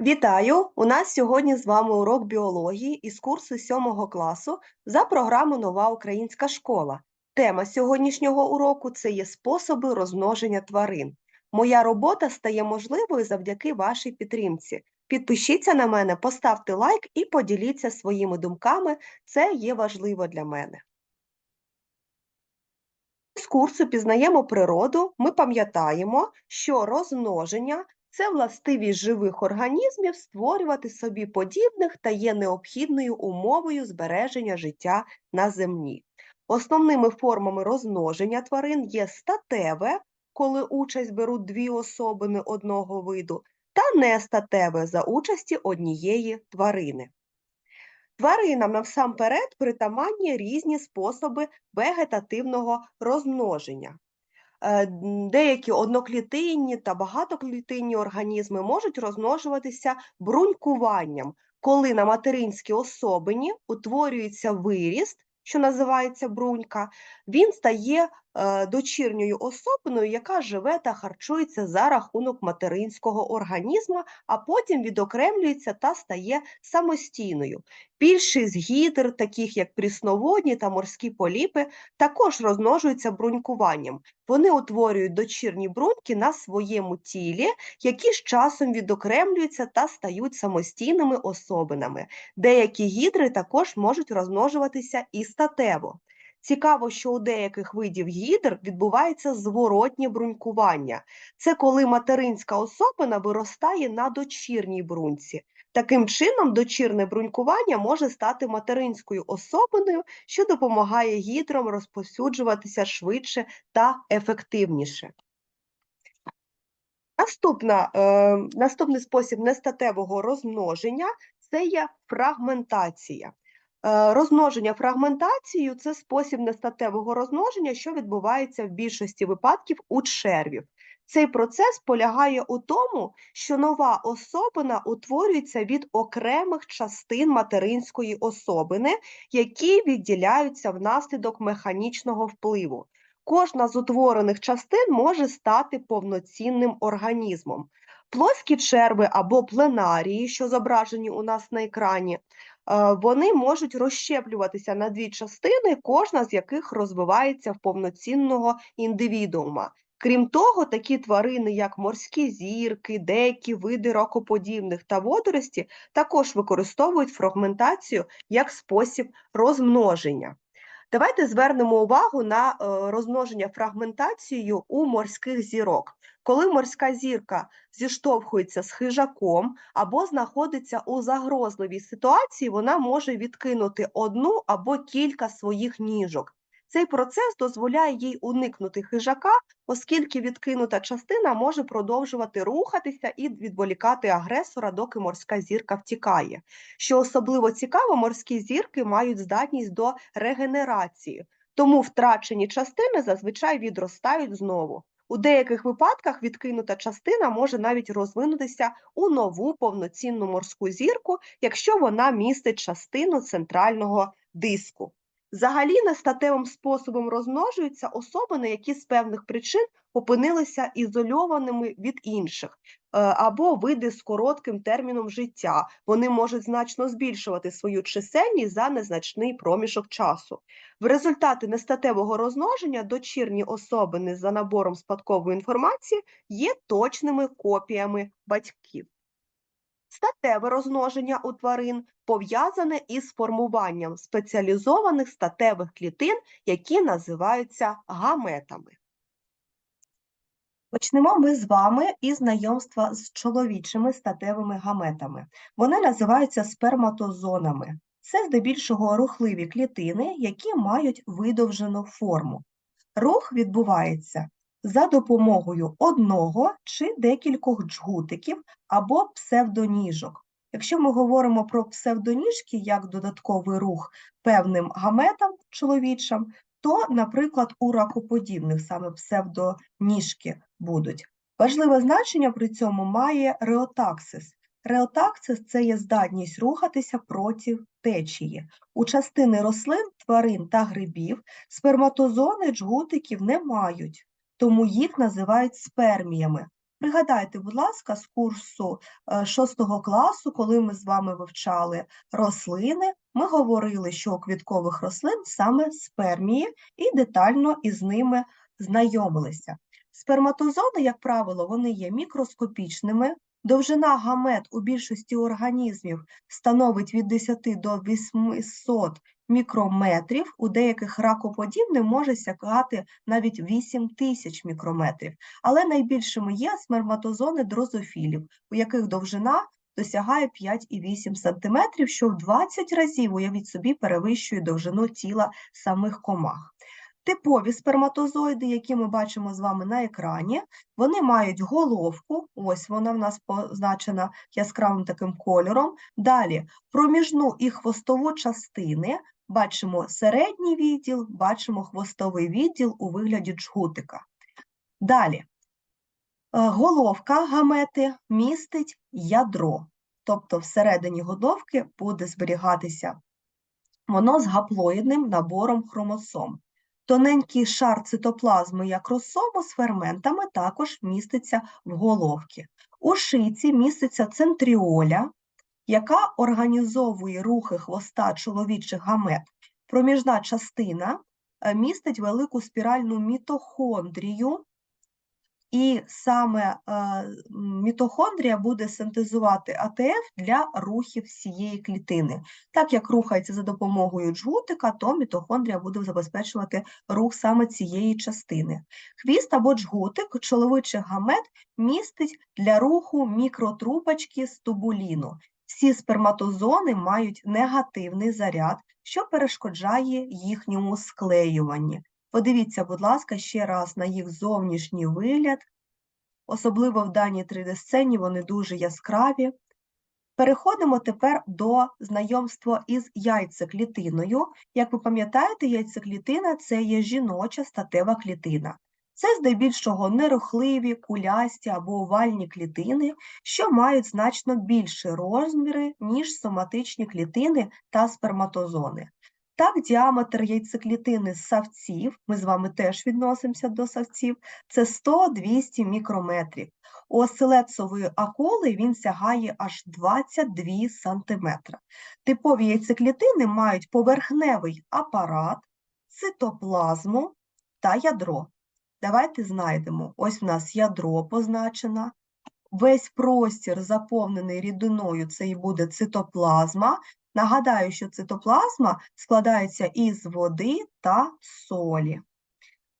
Вітаю! У нас сьогодні з вами урок біології із курсу 7 класу за програмою Нова українська школа. Тема сьогоднішнього уроку це є способи розмноження тварин. Моя робота стає можливою завдяки вашій підтримці. Підпишіться на мене, поставте лайк і поділіться своїми думками. Це є важливо для мене. З курсу пізнаємо природу. Ми пам'ятаємо, що розмноження це властивість живих організмів створювати собі подібних та є необхідною умовою збереження життя на землі. Основними формами розмноження тварин є статеве, коли участь беруть дві особини одного виду, та нестатеве за участі однієї тварини. Тваринам насамперед притаманні різні способи вегетативного розмноження. Е, Деякі одноклітинні та багатоклітинні організми можуть розмножуватися брунькуванням, коли на материнській особині утворюється виріст, що називається брунька, він стає дочірньою особиною, яка живе та харчується за рахунок материнського організму, а потім відокремлюється та стає самостійною. Більшість гідр, таких як прісноводні та морські поліпи, також розмножуються брунькуванням. Вони утворюють дочірні бруньки на своєму тілі, які з часом відокремлюються та стають самостійними особинами. Деякі гідри також можуть розмножуватися і статево. Цікаво, що у деяких видів гідр відбувається зворотнє брунькування. Це коли материнська особина виростає на дочірній бруньці. Таким чином, дочірне брунькування може стати материнською особиною, що допомагає гідрам розповсюджуватися швидше та ефективніше. Наступна, е, наступний спосіб нестатевого розмноження це є фрагментація. Е, Розмноження фрагментацією це спосіб нестатевого розмноження, що відбувається в більшості випадків у червів. Цей процес полягає у тому, що нова особина утворюється від окремих частин материнської особини, які відділяються внаслідок механічного впливу. Кожна з утворених частин може стати повноцінним організмом. Плоскі черви або пленарії, що зображені у нас на екрані, вони можуть розщеплюватися на дві частини, кожна з яких розвивається в повноцінного індивідуума. Крім того, такі тварини, як морські зірки, деякі види ракоподібних та водорості, також використовують фрагментацію як спосіб розмноження. Давайте звернемо увагу на е, розмноження фрагментацією у морських зірок. Коли морська зірка зіштовхується з хижаком або знаходиться у загрозливій ситуації, вона може відкинути одну або кілька своїх ніжок. Цей процес дозволяє їй уникнути хижака, оскільки відкинута частина може продовжувати рухатися і відволікати агресора, доки морська зірка втікає. Що особливо цікаво, морські зірки мають здатність до регенерації, тому втрачені частини зазвичай відростають знову. У деяких випадках відкинута частина може навіть розвинутися у нову повноцінну морську зірку, якщо вона містить частину центрального диску. Взагалі нестатевим способом розмножуються особини, які з певних причин опинилися ізольованими від інших, е, або види з коротким терміном життя. Вони можуть значно збільшувати свою чисельність за незначний проміжок часу. В результаті нестатевого розмноження дочірні особини за набором спадкової інформації є точними копіями батьків. Статеве розмноження у тварин пов'язане із формуванням спеціалізованих статевих клітин, які називаються гаметами. Почнемо ми з вами із знайомства з чоловічими статевими гаметами. Вони називаються сперматозонами. Це здебільшого рухливі клітини, які мають видовжену форму. Рух відбувається за допомогою одного чи декількох джгутиків або псевдоніжок. Якщо ми говоримо про псевдоніжки як додатковий рух певним гаметам чоловічим, то, наприклад, у ракоподібних саме псевдоніжки будуть. Важливе значення при цьому має реотаксис. Реотаксис це є здатність рухатися проти течії. У частини рослин, тварин та грибів сперматозони джгутиків не мають, тому їх називають сперміями. Пригадайте, будь ласка, з курсу е, 6 класу, коли ми з вами вивчали рослини, ми говорили, що у квіткових рослин саме спермії, і детально із ними знайомилися. Сперматозони, як правило, вони є мікроскопічними. Довжина гамет у більшості організмів становить від 10 до 800 мікрометрів, у деяких ракоподібних може сягати навіть 8 тисяч мікрометрів. Але найбільшими є сперматозони дрозофілів, у яких довжина досягає 5,8 см, що в 20 разів, уявіть собі, перевищує довжину тіла самих комах. Типові сперматозоїди, які ми бачимо з вами на екрані, вони мають головку, ось вона в нас позначена яскравим таким кольором. Далі проміжну і хвостову частини, бачимо середній відділ, бачимо хвостовий відділ у вигляді джгутика. Далі, е, головка гамети містить ядро, тобто всередині головки буде зберігатися воно з гаплоїдним набором хромосом. Тоненький шар цитоплазми як розсому з ферментами також міститься в головці. У шийці міститься центріоля, яка організовує рухи хвоста чоловічих гамет. Проміжна частина е, містить велику спіральну мітохондрію, і саме е, мітохондрія буде синтезувати АТФ для рухів всієї клітини. Так як рухається за допомогою джгутика, то мітохондрія буде забезпечувати рух саме цієї частини. Хвіст або джгутик чоловічих гамет містить для руху мікротрубочки з тубуліну. Всі сперматозони мають негативний заряд, що перешкоджає їхньому склеюванні. Подивіться, будь ласка, ще раз на їх зовнішній вигляд. Особливо в даній 3D-сцені вони дуже яскраві. Переходимо тепер до знайомства із яйцеклітиною. Як ви пам'ятаєте, яйцеклітина – це є жіноча статева клітина. Це здебільшого нерухливі, кулясті або овальні клітини, що мають значно більші розміри, ніж соматичні клітини та сперматозони. Так, діаметр яйцеклітини з савців, ми з вами теж відносимося до савців, це 100-200 мікрометрів. У оселедцової акули він сягає аж 22 см. Типові яйцеклітини мають поверхневий апарат, цитоплазму та ядро. Давайте знайдемо. Ось у нас ядро позначено. Весь простір заповнений рідиною, це і буде цитоплазма. Нагадаю, що цитоплазма складається із води та солі.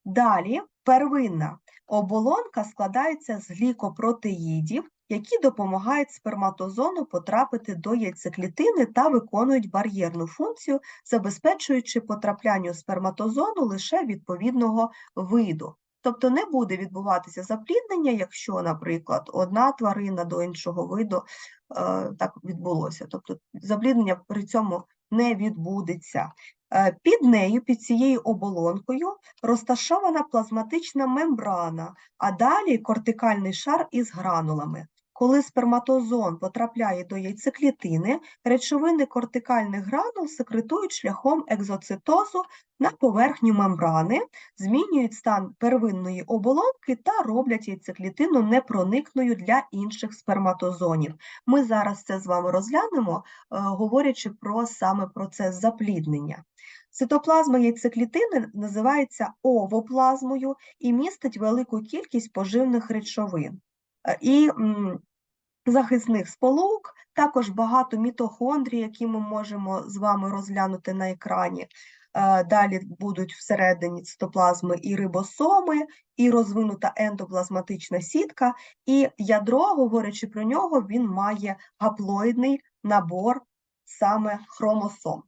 Далі первинна оболонка складається з глікопротеїдів, які допомагають сперматозону потрапити до яйцеклітини та виконують бар'єрну функцію, забезпечуючи потраплянню сперматозону лише відповідного виду. Тобто не буде відбуватися запліднення, якщо, наприклад, одна тварина до іншого виду е, так відбулося. Тобто запліднення при цьому не відбудеться. Е, Під нею, під цією оболонкою, розташована плазматична мембрана, а далі кортикальний шар із гранулами. Коли сперматозон потрапляє до яйцеклітини, речовини кортикальних гранул секретують шляхом екзоцитозу на поверхню мембрани, змінюють стан первинної оболонки та роблять яйцеклітину непроникною для інших сперматозонів. Ми зараз це з вами розглянемо, е, говорячи про саме процес запліднення. Цитоплазма яйцеклітини називається овоплазмою і містить велику кількість поживних речовин. Е, І захисних сполук, також багато мітохондрій, які ми можемо з вами розглянути на екрані. Е, Далі будуть всередині цитоплазми і рибосоми, і розвинута ендоплазматична сітка, і ядро, говорячи про нього, він має гаплоїдний набор саме хромосом.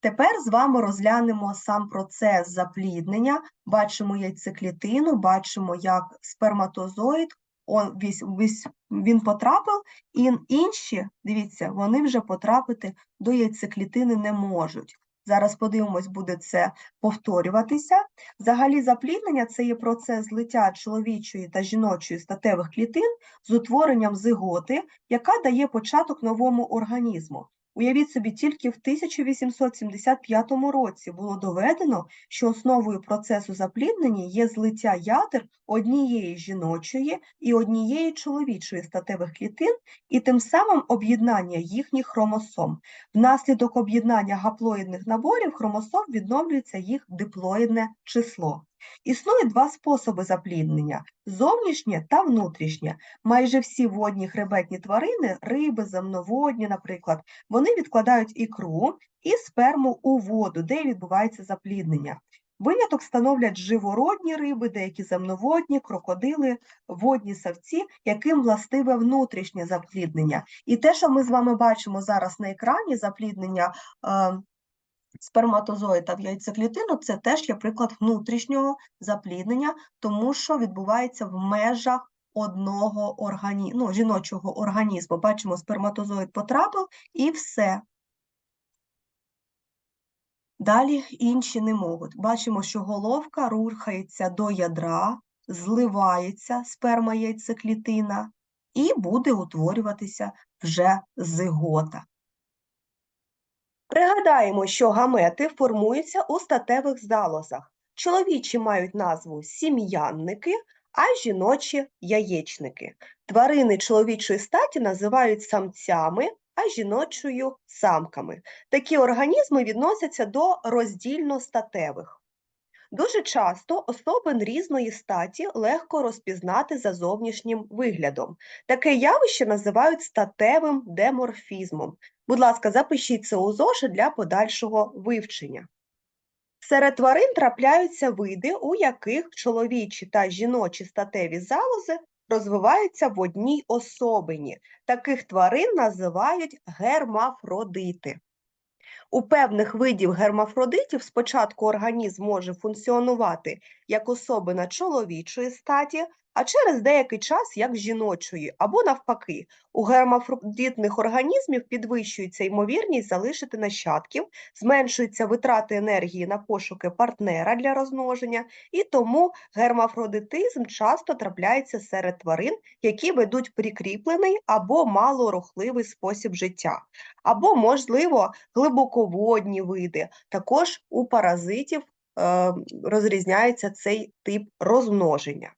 Тепер з вами розглянемо сам процес запліднення. Бачимо яйцеклітину, бачимо, як сперматозоїд, он, весь, весь, він потрапив, і інші, дивіться, вони вже потрапити до яйцеклітини не можуть. Зараз подивимось, буде це повторюватися. Взагалі, запліднення це є процес злиття чоловічої та жіночої статевих клітин з утворенням зиготи, яка дає початок новому організму. Уявіть собі, тільки в 1875 році було доведено, що основою процесу запліднення є злиття ядер однієї жіночої і однієї чоловічої статевих клітин, і тим самим об'єднання їхніх хромосом. Внаслідок об'єднання гаплоїдних наборів хромосом відновлюється їх диплоїдне число. Існує два способи запліднення зовнішнє та внутрішнє. Майже всі водні хребетні тварини, риби, земноводні, наприклад, вони відкладають ікру і сперму у воду, де відбувається запліднення. Виняток становлять живородні риби, деякі земноводні, крокодили, водні савці, яким властиве внутрішнє запліднення. І те, що ми з вами бачимо зараз на екрані, запліднення е, сперматозоїда в яйцеклітину, це теж є приклад внутрішнього запліднення, тому що відбувається в межах одного органі... ну, жіночого організму. Бачимо, сперматозоїд потрапив і все. Далі інші не можуть. Бачимо, що головка рухається до ядра, зливається сперма яйцеклітина і буде утворюватися вже зигота. Пригадаємо, що гамети формуються у статевих залозах. Чоловічі мають назву сім'янники, а жіночі яєчники. Тварини чоловічої статі називають самцями, а жіночою самками. Такі організми відносяться до роздільно статевих. Дуже часто особин різної статі легко розпізнати за зовнішнім виглядом. Таке явище називають статевим деморфізмом. Будь ласка, запишіть це у зошит для подальшого вивчення. Серед тварин трапляються види, у яких чоловічі та жіночі статеві залози розвиваються в одній особині. Таких тварин називають гермафродити. У певних видів гермафродитів спочатку організм може функціонувати як особина чоловічої статі, а через деякий час як жіночої, або навпаки, у гермафродитних організмів підвищується ймовірність залишити нащадків, зменшуються витрати енергії на пошуки партнера для розмноження, і тому гермафродитизм часто трапляється серед тварин, які ведуть прикріплений або малорухливий спосіб життя, або, можливо, глибоководні види. Також у паразитів е, розрізняється цей тип розмноження.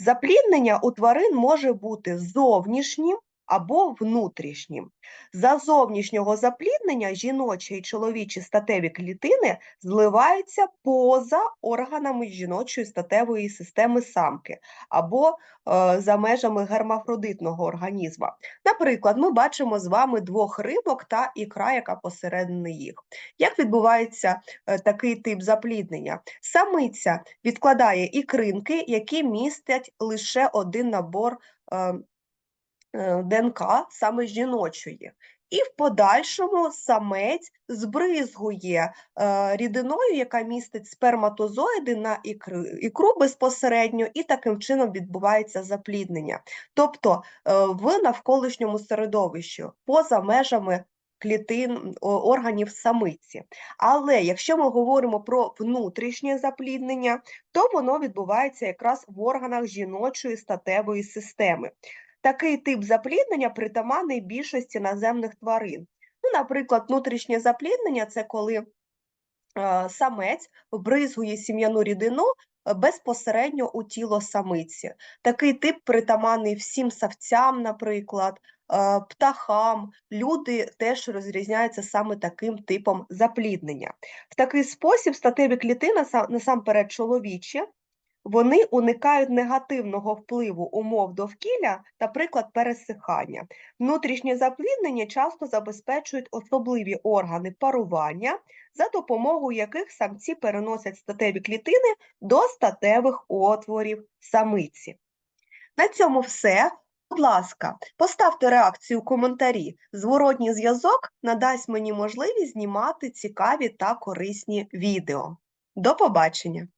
Запліднення у тварин може бути зовнішнім або внутрішнім. За зовнішнього запліднення жіночі і чоловічі статеві клітини зливаються поза органами жіночої статевої системи самки або е, за межами гермафродитного організму. Наприклад, ми бачимо з вами двох рибок та ікра, яка посередині їх. Як відбувається е, такий тип запліднення? Самиця відкладає ікринки, які містять лише один набор. Е, ДНК саме жіночої. І в подальшому самець збризгує е, рідиною, яка містить сперматозоїди на ікру, ікру безпосередньо, і таким чином відбувається запліднення. Тобто е, в навколишньому середовищі, поза межами клітин органів самиці. Але якщо ми говоримо про внутрішнє запліднення, то воно відбувається якраз в органах жіночої статевої системи. Такий тип запліднення притаманний більшості наземних тварин. Ну, Наприклад, внутрішнє запліднення це коли е, самець вбризгує сім'яну рідину е, безпосередньо у тіло самиці. Такий тип притаманний всім савцям, наприклад, е, птахам. Люди теж розрізняються саме таким типом запліднення. В такий спосіб статеві клітини, насамперед чоловічі, вони уникають негативного впливу умов довкілля, наприклад, пересихання. Внутрішнє запліднення часто забезпечують особливі органи парування, за допомогою яких самці переносять статеві клітини до статевих отворів самиці. На цьому все. Будь ласка, поставте реакцію у коментарі. Зворотній зв'язок надасть мені можливість знімати цікаві та корисні відео. До побачення!